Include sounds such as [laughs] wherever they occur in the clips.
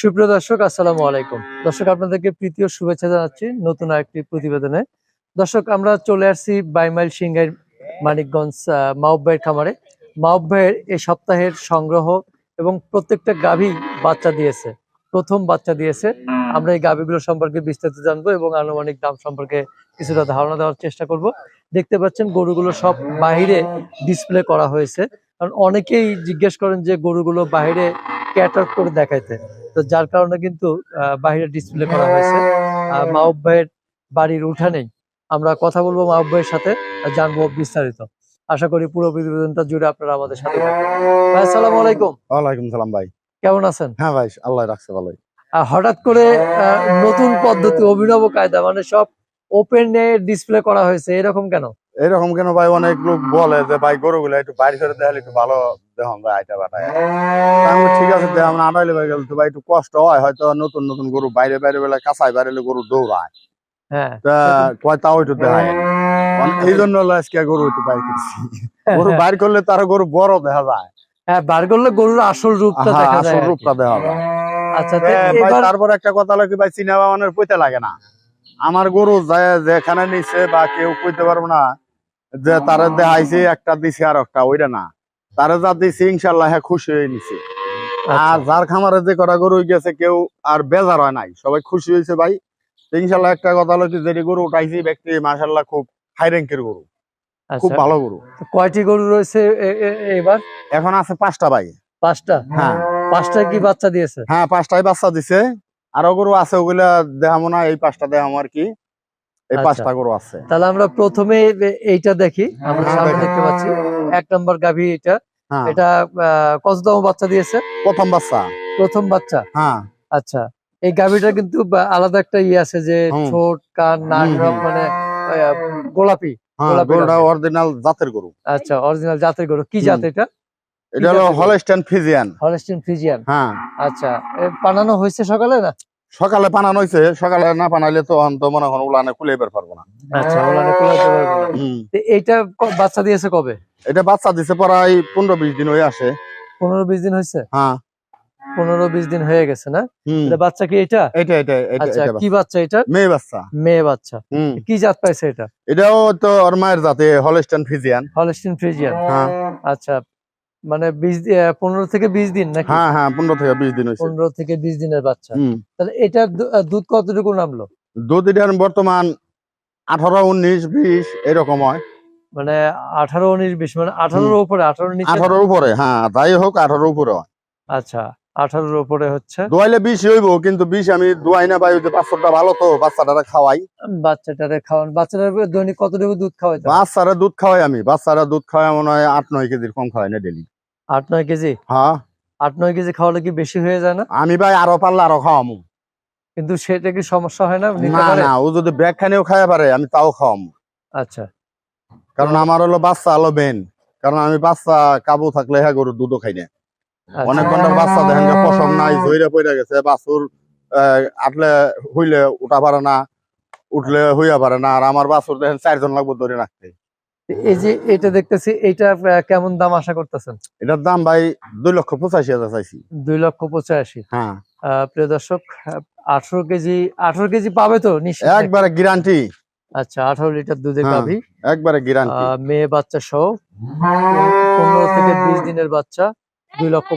সুপ্রিয় দর্শক, আসসালামু আলাইকুম। দর্শক, আপনাদেরকে প্রীতি ও শুভেচ্ছা জানাচ্ছি নতুন আরেকটি প্রতিবেদনে। দর্শক, আমরা চলে আসছি বাইমাইল সিংহের মানিকগঞ্জ মাউব ভাইয়ের খামারে। মাউব ভাইয়ের এই সপ্তাহের সংগ্রহ এবং প্রত্যেকটা গাভী বাচ্চা দিয়েছে, প্রথম বাচ্চা দিয়েছে। আমরা এই গাভীগুলো সম্পর্কে বিস্তারিত জানব এবং আনুমানিক দাম সম্পর্কে কিছুটা ধারণা দেওয়ার চেষ্টা করব। দেখতে পাচ্ছেন, গরুগুলো সব বাইরে ডিসপ্লে করা হয়েছে। কারণ অনেকেই জিজ্ঞেস করেন যে গরুগুলো বাইরে ক্যাটার করে দেখাইতে। তো যার কারণে কিন্তু বাইরে ডিসপ্লে করা হয়েছে। আহ, মাহবুব ভাইয়ের বাড়ির উঠানেই আমরা কথা বলব মাহবুব ভাইয়ের সাথে জানব বিস্তারিত। আশা করি পুরো প্রতিবেদনটা জুড়ে আপনারা আমাদের সাথে ভাই আসসালামু আলাইকুম। ওয়ালাইকুম সালাম ভাই। কেমন আছেন? হ্যাঁ ভাই আল্লাহ রাখছে ভালোই। হঠাৎ করে নতুন পদ্ধতি অভিনব কায়দা মানে সব ওপেন ডিসপ্লে করা হয়েছে এরকম কেন? এরকম কেন ভাই? অনেক লোক বলে যে ভাই গরুগুলো একটু বাইরে করে দেখালে একটু ভালো দেখুন ভাই আইটা বাটায় ঠিক আছে আমরা আড়াইলে ভাই গেল তো ভাই একটু কষ্ট হয় হয়তো নতুন নতুন গরু বাইরে বাইরে বেলা কাঁচাই বাইরে গরু দৌড়ায়। হ্যাঁ। তা কয় তাও একটু দেখায়। এই জন্য হলো আজকে গরু একটু বাইর করছি। গরু বাইর করলে তার গরু বড় দেখা যায়। বার করলে গরুর আসল রূপটা দেখা যায় আসল রূপটা দেখা যায় আচ্ছা হ্যাঁ, তারপর একটা কথা কি ভাই সিনেমা মানে কইতে লাগে না। আমার গরু যেখানে নিছে বা কেউ কইতে পারব না যে তারা দেখাইছে একটা দিছে আর একটা ওইটা না। তারা যা দিছে ইনশাল্লাহ হ্যাঁ খুশি হয়ে নিছে। আচ্ছা। আর যার খামারে যে কটা গরু গেছে কেউ আর বেজার হয় নাই। সবাই খুশি হয়েছে ভাই। ইনশাল্লাহ একটা কথা হলো কি যেটি গরু উঠাইছি ব্যক্তি মাশাল্লাহ খুব হাই র্যাঙ্কের গরু। খুব আচ্ছা। ভালো গরু। কয়টি গরু রয়েছে এবার? এখন আছে পাঁচটা ভাই। পাঁচটা? হ্যাঁ। পাঁচটা কি বাচ্চা দিয়েছে? হ্যাঁ পাঁচটাই বাচ্চা দিছে। আরও গরু আছে ওগুলা দেখাবো না এই পাঁচটা দেখাবো আর কি। এই আচ্ছা। পাঁচটা গরু আছে। তাহলে আমরা প্রথমে এইটা দেখি আমরা হ্যাঁ, সামনে দেখতে পাচ্ছি এক নম্বর গাভী এটা। হ্যাঁ। এটা কততম বাচ্চা দিয়েছে? প্রথম বাচ্চা। প্রথম বাচ্চা? হ্যাঁ। আচ্ছা এই গাভীটা কিন্তু আলাদা একটা ইয়ে আছে যে। ছোট কান নাক মানে গোলাপি। হ্যাঁ গোলাপি অরিজিনাল জাতের গরু। আচ্ছা অরিজিনাল জাতের গরু। কি। জাত এটা? এটা হলো জাতের গরু? হলস্টেন ফিজিয়ান ফ্রিজিয়ান হ্যাঁ। আচ্ছা এ বানানো হয়েছে সকালে না? সকালে পানানো হয়েছে সকালে না পানাইলে তো অন্ত মনে হয় উলানে খুলে বের পারব না। আচ্ছা ওলানে কুলাতে পারব না। এইটা বাচ্চা দিয়েছে কবে? এটা বাচ্চা দিছে প্রায় পনেরো বিশ দিন হয়ে আসে। পনেরো বিশ দিন হয়েছে? হ্যাঁ। পনেরো বিশ দিন হয়ে গেছে না? বাচ্চা কি এটা? এটা এটা আচ্ছা কি বাচ্চা। এটা? মেয়ে বাচ্চা। মেয়ে বাচ্চা। কি জাত পাইছে এটা? এটাও তো ওর মায়ের জাতে হলস্টেন ফিজিয়ান হলস্টিন ফ্রিজিয়ান হ্যাঁ। আচ্ছা মানে বিশ পনেরো থেকে বিশ দিন নাকি? হ্যাঁ হ্যাঁ পনেরো থেকে বিশ দিন পনেরো থেকে বিশ দিনের বাচ্চা। তাহলে এটার দুধ কতটুকু নামলো? দুধ এটার বর্তমান আঠারো উনিশ বিশ এরকম হয়। মানে আঠারো উনিশ বিশ মানে আঠারোর উপরে আঠারো আঠারোর উপরে হ্যাঁ যাই হোক আঠারোর উপরে আচ্ছা আঠারোর উপরে হচ্ছে? দোয়াইলে বিষ হইব কিন্তু বিষ আমি দোয়াই না পাই বাচ্চাটা ভালো তো বাচ্চাটা খাওয়াই। বাচ্চাটারে খাওয়ান বাচ্চাটার দৈনিক কতটুকু দুধ খাওয়াইতে হয়? বাচ্চারা দুধ খাওয়াই আমি। বাচ্চারা দুধ খাওয়াই মনে হয় আট নয় কেজির কম খাওয়াই না ডেলি। আট নয় কেজি? হ্যাঁ। আট নয় কেজি খাওয়ালে কি বেশি হয়ে যায় না? আমি ভাই আরও পারলে আরও খাওয়ামু। কিন্তু সেটা কি সমস্যা হয় না? না না ও যদি ব্যাগ খানেও খাওয়া পারে আমি তাও খাওয়ামু। আচ্ছা। কারণ আমার হলো বাচ্চা হলো বেন কারণ আমি বাচ্চা কাবু থাকলে হ্যাঁ গরু দুধও খাই না। আচ্ছা। অনেক ঘণ্টার বাচ্চা দেখেন পশম নাই জইরা পড়ে গেছে বাছুর আটলে হইলে উঠা পারে না উঠলে হইয়া পারে না। আর আমার বাছুর দেখেন চারজন লাগবে ধরে রাখতে। এই যে এটা দেখতেছি এটা কেমন দাম আশা করতেছেন? এটার দাম ভাই দুই লক্ষ পঁচাশি হাজার চাইছি। দুই লক্ষ পঁচাশি। হ্যাঁ। আহ, প্রিয় দর্শক আঠারো কেজি আঠারো কেজি পাবে তো নিশ্চয় একবারে গ্যারান্টি আচ্ছা আঠারো লিটার দুধের হ্যাঁ, গাভী। একবারে গ্যারান্টি মেয়ে বাচ্চা সহ পনেরো থেকে বিশ দিনের বাচ্চা দুই লক্ষ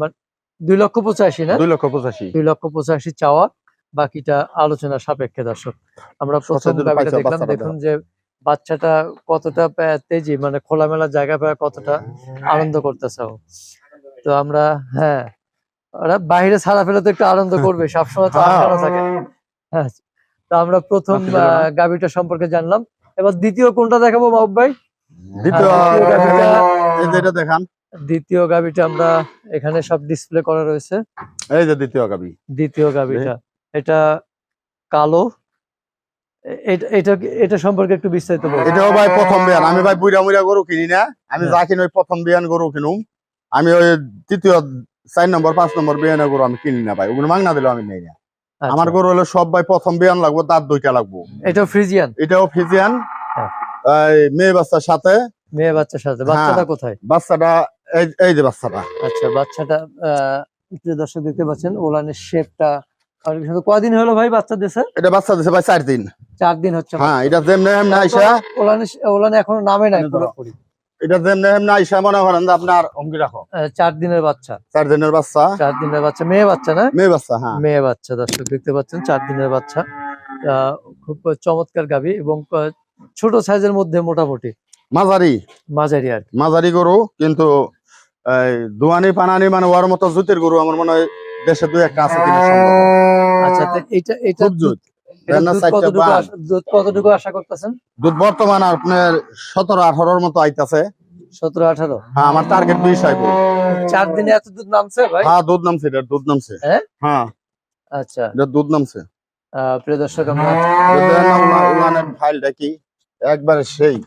মানে দুই লক্ষ পঁচাশি না? দুই লক্ষ পঁচাশি। দুই লক্ষ পঁচাশি চাওয়া। বাকিটা আলোচনা সাপেক্ষে দর্শক। আমরা প্রথম দেখলাম দেখুন যে বাচ্চাটা কতটা তেজি মানে খোলামেলা জায়গা পায় কতটা আনন্দ করতেছে তো আমরা হ্যাঁ ওরা বাইরে ছাড়া ফেলে তো একটু আনন্দ করবে সবসময় তো হ্যাঁ। আটকানো থাকে। হ্যাঁ তো আমরা প্রথম গাভিটা সম্পর্কে জানলাম। এবার দ্বিতীয় কোনটা দেখাবো মাহবুব ভাই? দ্বিতীয় হ্যাঁ, দেখান। দ্বিতীয় গাভিটা আমরা এখানে সব ডিসপ্লে করা রয়েছে। এই যে দ্বিতীয় গাবি দ্বিতীয় গাভিটা। এটা কালো এটা- এটা সম্পর্কে একটু বিস্তারিত বলুন। এটাও ভাই প্রথম বিয়ান। আমি ভাই গরু কিনি না। আমি হ্যাঁ। যা কিনি ওই প্রথম বিয়ান গরু কিনুম। আমি ওই তৃতীয় চার নম্বর পাঁচ নম্বর বিয়ানে গরু আমি কিনি না ভাই। ওগুলো মাংনা দিলেও আমি নেই না। আচ্ছা, আমার গরু হলো সব ভাই প্রথম বিয়ান লাগবো তার দুইটা লাগবো। এটা ফ্রিজিয়ান? এটাও ফিজিয়ান হ্যাঁ। মেয়ে বাচ্চার সাথে। মেয়ে বাচ্চার সাথে। বাচ্চাটা কোথায়? বাচ্চাটা এই এই যে বাচ্চাটা। আচ্ছা বাচ্চাটা দর্শক দেখতে পাচ্ছেন ওলানের শেপটা সুন্দর কদিন হলো ভাই বাচ্চা দিছে? এটা বাচ্চা দিছে ভাই চার দিন। চার দিন হচ্ছে হ্যাঁ এটা যেমনি এমনি আইসা ওলানে ওলানে এখনও নামে নাই। পুরোপুরি। এটা যেমনি এমনি আইসা মনে করেন যে আপনার অঙ্কি রাখো। চার দিনের বাচ্চা। চার দিনের বাচ্চা। চার দিনের বাচ্চা। মেয়ে বাচ্চা না? মেয়ে বাচ্চা হ্যাঁ। মেয়ে বাচ্চা দর্শক দেখতে পাচ্ছেন চার দিনের বাচ্চা। আহ, খুব চমৎকার গাবি এবং ছোট সাইজের মধ্যে মোটামুটি। মাঝারি। মাঝারি আর মাঝারি গরু কিন্তু দুয়ানি পানানি মানে ওর মতো জুতির গরু আমার মনে হয় দেশে দুই একটা আছে আচ্ছা এটা এটা জুত। দুধ কতটুকু আশা- করতেছেন? দুধ বর্তমান আপনার সতেরো আঠারোর মতো আইতাছে। সতেরো আঠারো? হ্যাঁ আমার টার্গেট বিশ আইব চার দিনে এত দুধ নামছে ভাই? হ্যাঁ দুধ নামছে এটা দুধ নামছে। হ্যাঁ? হ্যাঁ। আচ্ছা। এটা দুধ নামছে। আহ, প্রিয় দর্শক আমরা যদি না উলা- উলানের ফাইলটা কি? একবারে সেই।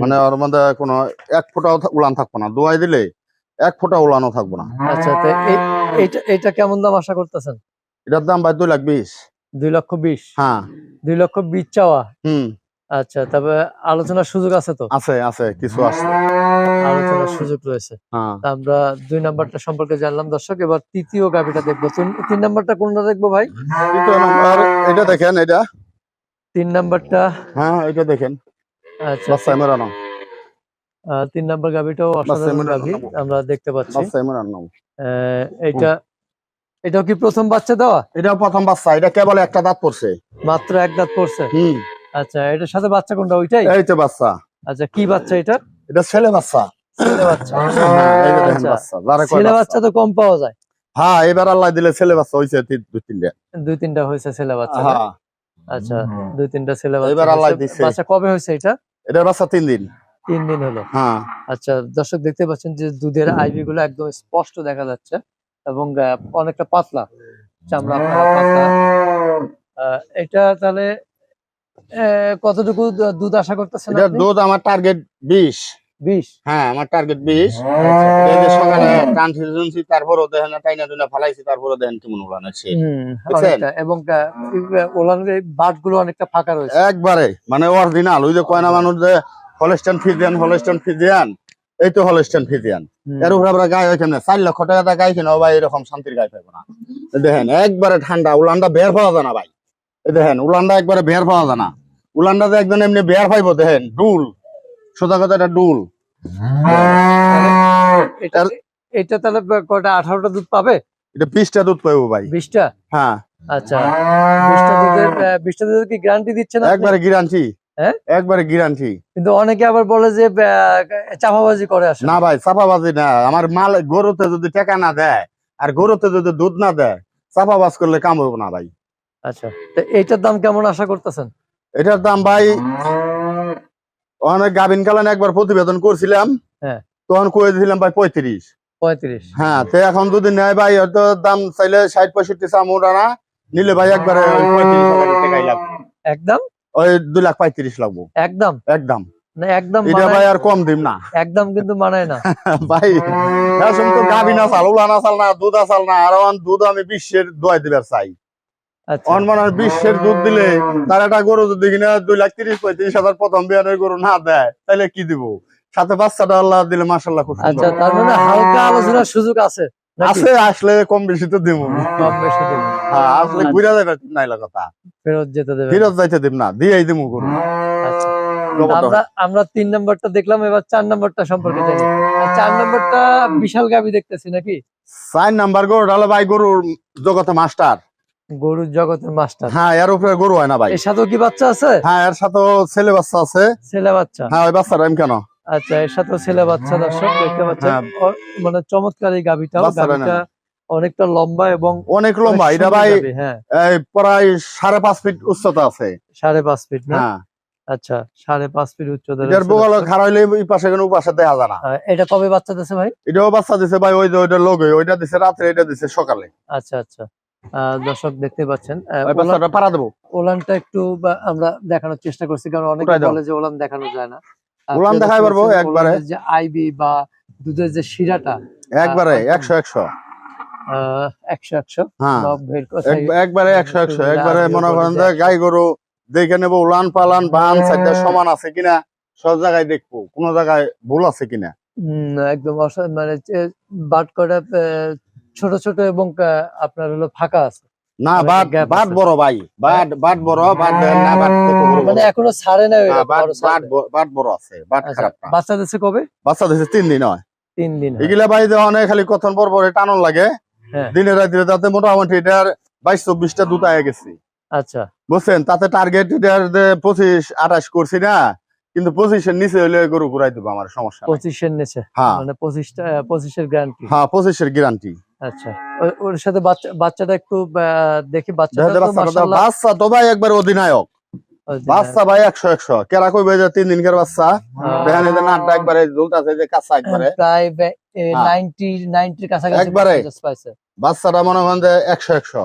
মানে ওর মধ্যে কোনো এক ফোঁটাও থা- উলান থাকব না। দোয়াই দিলে এক ফোঁটা উলানও থাকব না। আচ্ছা এইটা কেমন দাম আশা করতেছেন? এটার দাম ভাই দুই লাখ বিশ। দুই লক্ষ বিশ। হ্যাঁ। দুই লক্ষ বিশ চাওয়া। হুম। আচ্ছা তবে আলোচনার সুযোগ আছে তো? আছে আছে কিছু আছে। আলোচনার সুযোগ রয়েছে। হ্যাঁ। আমরা দুই নাম্বারটা সম্পর্কে জানলাম দর্শক। এবার তৃতীয় গাবিটা দেখব। তিন- তিন নাম্বারটা কোনটা দেখব ভাই? তৃতীয় নাম্বার এটা দেখেন এটা। তিন নাম্বারটা। হ্যাঁ এটা দেখেন। আচ্ছা। তিন নাম্বার গাবিটাও অসাধারণ গাবি আমরা দেখতে পাচ্ছি। বাচ্চায় এটাও কি প্রথম বাচ্চা দেওয়া? এটা প্রথম বাচ্চা এটা কেবল একটা দাঁত পড়ছে? মাত্র এক দাঁত পড়ছে? হুম। আচ্ছা এটার সাথে বাচ্চা কোনটা ওইটাই? এই তো বাচ্চা। আচ্ছা কি বাচ্চা এটা এটা ছেলে বাচ্চা। ছেলে বাচ্চা। এই যে দেখেন আচ্ছা। ছেলে বাচ্চা। বাচ্চা তো কম পাওয়া যায়। হ্যাঁ এবার আল্লাহ দিলে ছেলে বাচ্চা হয়েছে দুই তিনটে। দুই তিনটা হয়েছে ছেলে বাচ্চা? হ্যাঁ। আচ্ছা দুই তিনটা ছেলে বাচ্চা এবার আল্লাহ হয়েছে। দিছে। বাচ্চা কবে হয়েছে এটা? এটার বাচ্চা তিন দিন। তিন দিন হলো। হ্যাঁ। আচ্ছা দর্শক দেখতে পাচ্ছেন যে দুধের আইভি গুলো একদম স্পষ্ট দেখা যাচ্ছে। এবং অনেকটা পাতলা চামড়া পাতলা। এটা তাহলে কতটুকু দুধ আশা করতেছেন এটার দুধ আমার টার্গেট বিশ। বিশ? হ্যাঁ আমার টার্গেট বিশ। এই যে সকালে ট্রান্সফিউশনছি তারপরও দেখেন না টাইনা টুইনা ফালাইছি তারপরে দেখেন কেমন উলান আছে হুম, এবং ওলানের বাটগুলো অনেকটা ফাঁকা রয়েছে। একবারে মানে অরিজিনাল ওই যে কয়না মানুষ যে হলস্টান ফিজিয়ান হলস্টান ফিজিয়ান এই তো হলস্টান ফিজিয়ান এর উপরে আমরা গায়ে ওইখানে চার লক্ষ টাকা দিয়ে গায়ে কিনা ভাই এরকম শান্তির গায়ে পাবো না। দেখেন একবারে ঠান্ডা উলানটা বের পাওয়া যায় না ভাই। দেখেন উলানটা একবারে বের পাওয়া যায় না। উলানটা যে একদম এমনি বের পাইবো দেখেন ডুল। সোজা কথা এটা ডুল। এটা এটা তাহলে কয়টা আঠারোটা দুধ পাবে? এটা বিশটা দুধ পাইবো ভাই। বিশটা? হ্যাঁ। আচ্ছা। বিশটা দুধের আহ, বিশটা দুধের কি গ্যারান্টি দিচ্ছেন আপনি? একবারে গ্যারান্টি হ্যাঁ? একবারে গ্যারান্টি কিন্তু অনেকে আবার বলে যে চাপাবাজি করে আসে না ভাই চাপাবাজি না। আমার মাল গরুতে যদি টাকা না দেয় আর গরুতে যদি দুধ না দেয় চাপাবাজ করলে কাম হইব না ভাই। আচ্ছা তো এইটার দাম কেমন আশা করতেছেন? এটার দাম ভাই অনেক গাভিন কালান একবার প্রতিবেদন করছিলাম। হ্যাঁ। তখন কয়ে দিয়েছিলাম ভাই পঁয়ত্রিশ। পঁয়ত্রিশ। হ্যাঁ তো এখন যদি নেয় ভাই হয়তো দাম চাইলে ষাট পঁয়ষট্টি চাম ওটা নিলে ভাই একবারে পঁয়ত্রিশ হাজার টাকাই লাগবে। একদম? ওই দুই লাখ পঁয়ত্রিশ লাগবো। একদম? একদম। একদম এটা ভাই আর কম দিম না। একদম কিন্তু মানায় না। [laughs] ভাই এখন তো আসাল না দুধ আসাল না আর দুধ আমি বিশ্বের দোয়াই দিবার চাই। আচ্ছা। হয় বিশ্বের দুধ দিলে তার একটা গরু যদি কিনা দুই লাখ তিরিশ পঁয়ত্রিশ হাজার প্রথম বিয়ানের গরু না দেয় তাহলে কি দিব? সাথে বাচ্চাটা আল্লাহ দিলে মাসাল্লাহ খুব আচ্ছা তার মানে হালকা আলোচনার সুযোগ আছে। নাকি? আসলে কম বেশি তো দিব কম বেশি দেবে হ্যাঁ আসলে আচ্ছা। ঘুরে যাবে নাই কথা। ফেরত যেতে দেবে ফিরত যাইতে দিব না দিয়েই দিব গরু। আচ্ছা। আমরা আমরা তিন নম্বরটা দেখলাম এবার চার নম্বরটা সম্পর্কে জানি। চার নম্বরটা বিশাল গাবি দেখতেছি নাকি? চার নাম্বার গরু ডালে ভাই গরুর জগতে মাস্টার। গরুর জগতের মাস্টার। হ্যাঁ এর উপরে গরু হয় না ভাই। এর সাথেও কি বাচ্চা আছে? হ্যাঁ এর সাথে ছেলে বাচ্চা আছে। ছেলে বাচ্চা। হ্যাঁ ওই বাচ্চাটা আমি কেন? আচ্ছা এর সাথে ছেলে বাচ্চা দর্শক দেখতে পাচ্ছেন হ্যাঁ। মানে চমৎকার এই বাচ্চাটা গাবিটা অনেকটা লম্বা এবং অনেক লম্বা এটা ভাই হ্যাঁ। প্রায় সাড়ে পাঁচ ফিট উচ্চতা আছে। সাড়ে পাঁচ ফিট না? হ্যাঁ। আচ্ছা সাড়ে পাঁচ ফিট উচ্চতা এটার বগল দর্শক। খারাইলে এই পাশে কোনো পাশে দেখা যায় না। এটা কবে বাচ্চা দিছে ভাই? এটাও বাচ্চা দিছে ভাই ওই যে ওইটা লোকে ওইটা দিছে রাত্রে এটা দিছে সকালে। আচ্ছা আচ্ছা। দর্শক দেখতে পাচ্ছেন ওই পাড়া দেবো। ওলানটা একটু আমরা দেখানোর চেষ্টা করছি কারণ অনেকে বলে যে ওলান দেখানো যায় না। প্রিয় দেখাই পারব একবারে। যে আইবি বা দুধের যে শিরাটা একবারে একশো একশো। একশো একশো। হ্যাঁ। একবারে একশো একশো। একবারে মনে করেন যে গাই গরু দেখে নেব উলান পালান বান সাইডটা সমান আছে কিনা সব জায়গায় দেখব কোন জায়গায় ভুল আছে কিনা। একদম মানে যে- বাট কটা ছোট ছোট এবং আপনার হলো ফাঁকা আছে। না অনেক বাট বাট বড় ভাই। বাট বাট বড় বাট না বাট বড়। মানে এখনও ছাড়ে না হ্যাঁ, বাট বাট বাট বড় আছে বাট খারাপ না। বাচ্চা দিচ্ছে কবে? বাচ্চা দিছে তিন দিন হয়। তিন দিন এগুলা ভাই যখন খালি কথন পর পরে টানন লাগে। হ্যাঁ। দিনে রাত্রে তাতে মোটামুটি এটার বাইশ চব্বিশটা দুধ আয়ে গেছে। আচ্ছা। বুঝছেন? তাতে টার্গেট এটার পঁচিশ আঠাশ করছি না কিন্তু পঁচিশের নিচে হলে গরু ঘুরাই দেবো আমার সমস্যা। পঁচিশের নিচে? হ্যাঁ। মানে পঁচিশটা পঁচিশের গ্যারান্টি হ্যাঁ পঁচিশের গ্যারান্টি আচ্ছা। ওর সাথে বাচ্চা বাচ্চাটা একটু দেখি বাচ্চাটা বাচ্চা তো ভাই একবার অধিনায়ক। বাচ্চা ভাই একশো একশো। কেরা কইবে যে তিন দিনকার বাচ্চা? দেখেন নাটটা একবারে যে কাঁচা একবারে। প্রায় হ্যাঁ। নাইনটি নাইনটির কাছাকাছি একবারে? বাচ্চাটা মনে করেন যে একশো একশো।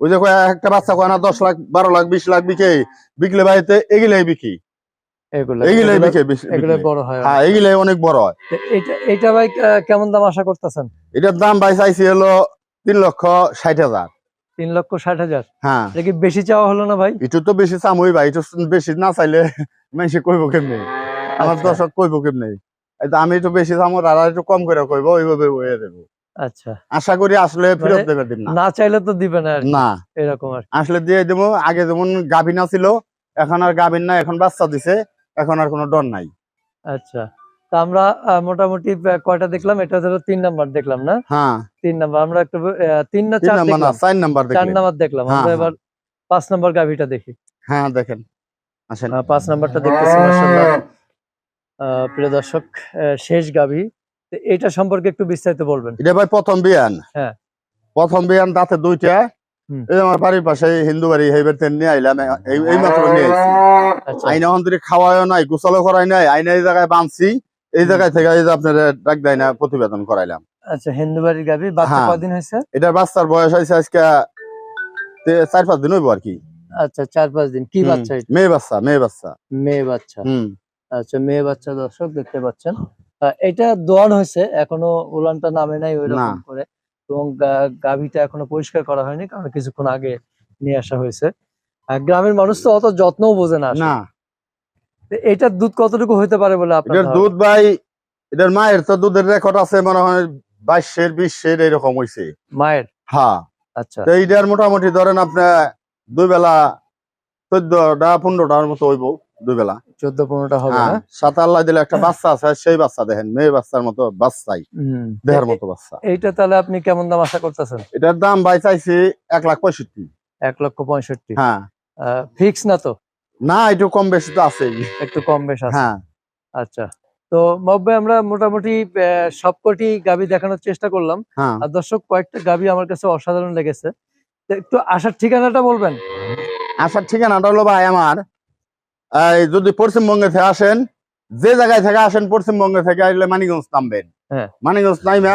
ওই যে কয় একটা বাচ্চা কয় না দশ লাখ বারো লাখ বিশ লাখ বিকে বিকলে বাড়িতে এগুলাই বিকি। এগুলো এগুলাই এগুলো-। বড় হয় হ্যাঁ এগুলাই অনেক বড় হয়। এটা এটা ভাই কেমন দাম আশা করতেছেন? এটার দাম ভাই চাইছি হলো তিন লক্ষ ষাট হাজার। তিন লক্ষ ষাট হাজার? হ্যাঁ। এটা কি বেশি চাওয়া হলো না ভাই? একটু তো বেশি চামুই ভাই একটু বেশি না চাইলে মানুষে কইব কেমনি? আমার আচ্ছা। দর্শক কইব কেমনি? তো আমি একটু বেশি চামু আর একটু কম করে কইব ওইভাবে হয়ে দেবো আচ্ছা। আশা করি আসলে ফেরত মানে দেবে দিন না। চাইলে তো দিবে না না। এরকম আসলে দিয়ে দেবো আগে যেমন গাভিন ছিল এখন আর গাভিন না এখন বাচ্চা দিছে। এখন আর কোনো ডর নাই। আচ্ছা। তা আমরা মোটামুটি কয়টা দেখলাম? এটা হলো তিন নাম্বার দেখলাম না? হ্যাঁ। তিন নাম্বার। আমরা একটু তিন না চার নাম্বার না চার নাম্বার চার নাম্বার দেখলাম। আমরা হ্যাঁ। এবার পাঁচ নাম্বার গাভিটা দেখি। হ্যাঁ দেখেন। আসেন। পাঁচ নাম্বারটা দেখতেছি মাশাআল্লাহ। প্রিয় দর্শক শেষ গাভি। তো এটা সম্পর্কে একটু বিস্তারিত বলবেন। এটা ভাই প্রথম বিয়ান। হ্যাঁ। প্রথম বিয়ান দাঁতে দুইটা। এই আমার বাড়ির পাশে হিন্দু বাড়ি হেবার নিয়ে আইলাম। এই এই মাত্র নিয়ে আইছি। আইনা অন্তরে খাওয়াও নাই গোসলও করাই নাই আইনা এই জায়গায় বাঁধছি এই জায়গায় থেকে এই যে আপনার ডাক দেয় না প্রতিবেদন করাইলাম। আচ্ছা হিন্দু বাড়ির গাভি বাচ্চা হ্যাঁ। কদিন হয়েছে? এটার বাচ্চার বয়স হয়েছে আজকে চার পাঁচ দিন হইব আর কি। আচ্ছা চার পাঁচ দিন। কি বাচ্চা এটা? মেয়ে বাচ্চা মেয়ে বাচ্চা। মেয়ে বাচ্চা। আচ্ছা মেয়ে বাচ্চা দর্শক দেখতে পাচ্ছেন। এটা দোয়ান হয়েছে এখনও উলানটা নামে নাই ওই রকম করে। এবং গাভীটা এখনও পরিষ্কার করা হয়নি কারণ কিছুক্ষণ আগে নিয়ে আসা হয়েছে। গ্রামের মানুষ তো অত যত্নও বোঝে না। না। এটার দুধ কতটুকু হতে পারে বলে আপনার দুধ ভাই এটার মায়ের তো দুধের রেকর্ড আছে মনে হয় বাইশের বিশের এরকম হয়েছে মায়ের? হ্যাঁ। আচ্ছা। তো এইটার মোটামুটি ধরেন আপনার দুই বেলা চোদ্দটা পনেরোটার মতো হইব দুই বেলা। চোদ্দ পনেরোটা হবে হ্যাঁ সাত আল্লাহ দিলে একটা বাচ্চা আছে সেই বাচ্চা দেখেন মেয়ে বাচ্চার মতো বাচ্চাই। দেহের মতো বাচ্চা। এইটা তাহলে আপনি কেমন দাম আশা করতেছেন? এটার দাম ভাই চাইছি এক লাখ পঁয়ষট্টি। এক লক্ষ পঁয়ষট্টি। হ্যাঁ। ফিক্স না তো? না একটু কম বেশি তো আছেই। একটু কম বেশ আছে। হ্যাঁ। আচ্ছা। তো মব্বে আমরা মোটামুটি সবকটি গাবি দেখানোর চেষ্টা করলাম। হ্যাঁ। আর দর্শক কয়েকটা গাবি আমার কাছে অসাধারণ লেগেছে। একটু আসার ঠিকানাটা বলবেন? আসার ঠিকানাটা হলো ভাই আমার যদি পশ্চিমবঙ্গে থেকে আসেন যে জায়গায় থেকে আসেন পশ্চিমবঙ্গে থেকে আসলে মানিকগঞ্জ নামবেন। হ্যাঁ। মানিকগঞ্জ নাইমা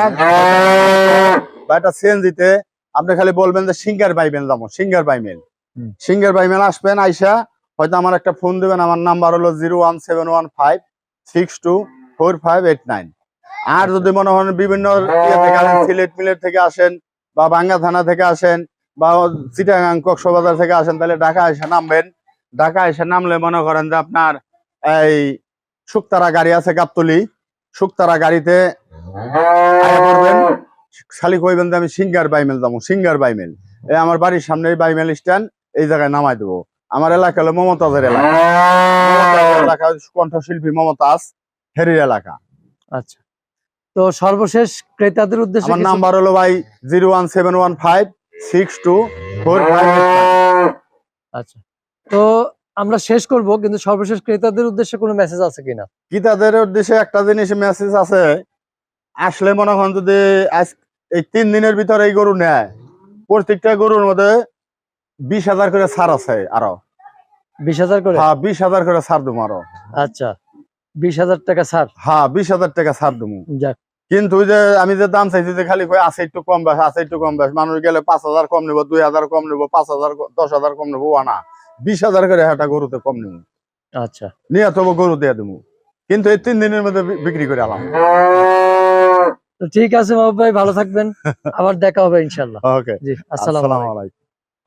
বা একটা সিএনজিতে আপনি খালি বলবেন যে সিঙ্গার বাইবেন যাব সিঙ্গার বাইমেল। সিঙ্গার বাইমেল আসবেন আইসা হয়তো আমার একটা ফোন দিবেন আমার নাম্বার হলো zero one seven one five six two four five eight nine. আর যদি মনে হয় বিভিন্ন ইয়ে সিলেট মিলেট থেকে আসেন বা বাঙ্গা থানা থেকে আসেন বা চিটাগাং কক্সবাজার থেকে আসেন তাহলে ঢাকা এসে নামবেন। ঢাকা এসে নামলে মনে করেন যে আপনার এই শুকতারা গাড়ি আছে গাবতলি শুকতারা গাড়িতে খালি কইবেন যে আমি সিঙ্গার বাইমেল যাব সিঙ্গার বাইমেল এই আমার বাড়ির সামনে বাইমেল স্ট্যান্ড এই জায়গায় নামাই দেবো। আমার এলাকা হলো মমতাজের এলাকা। কণ্ঠশিল্পী মমতাজ হেরির এলাকা। আচ্ছা। তো সর্বশেষ ক্রেতাদের উদ্দেশ্যে আমার নাম্বার হলো ভাই zero one seven one five six two four five আচ্ছা। তো আমরা শেষ করব কিন্তু সর্বশেষ ক্রেতাদের উদ্দেশ্যে কোনো মেসেজ আছে কিনা? ক্রেতাদের উদ্দেশ্যে একটা জিনিস মেসেজ আছে। আসলে মনে হন যদি আজ এই তিন দিনের ভিতরে এই গরু নেয়। প্রত্যেকটা গরুর মধ্যে বিশ হাজার করে ছাড় আছে আরও। বিশ হাজার করে? হ্যাঁ বিশ হাজার করে ছাড় দেবো আরও। আচ্ছা বিশ হাজার টাকা ছাড়? হ্যাঁ বিশ হাজার টাকা ছাড় দেবো। কিন্তু যে আমি যে দাম চাইছি যে খালি কই আছে একটু কম বেশ আছে একটু কম বেশ মানুষ গেলে পাঁচ হাজার কম নেব দুই হাজার কম নেব পাঁচ হাজার দশ হাজার কম নেব ও না। বিশ হাজার করে একটা গরুতে কম নেব। আচ্ছা। নিয়ে তবু গরু দিয়ে দেবো। কিন্তু এই তিন দিনের মধ্যে বিক্রি করে আলাম। তো ঠিক আছে মাহবুব ভাই ভালো থাকবেন। [laughs] আবার দেখা হবে ইনশাল্লাহ ওকে জি আসসালামু আলাইকুম। আলাইকুম।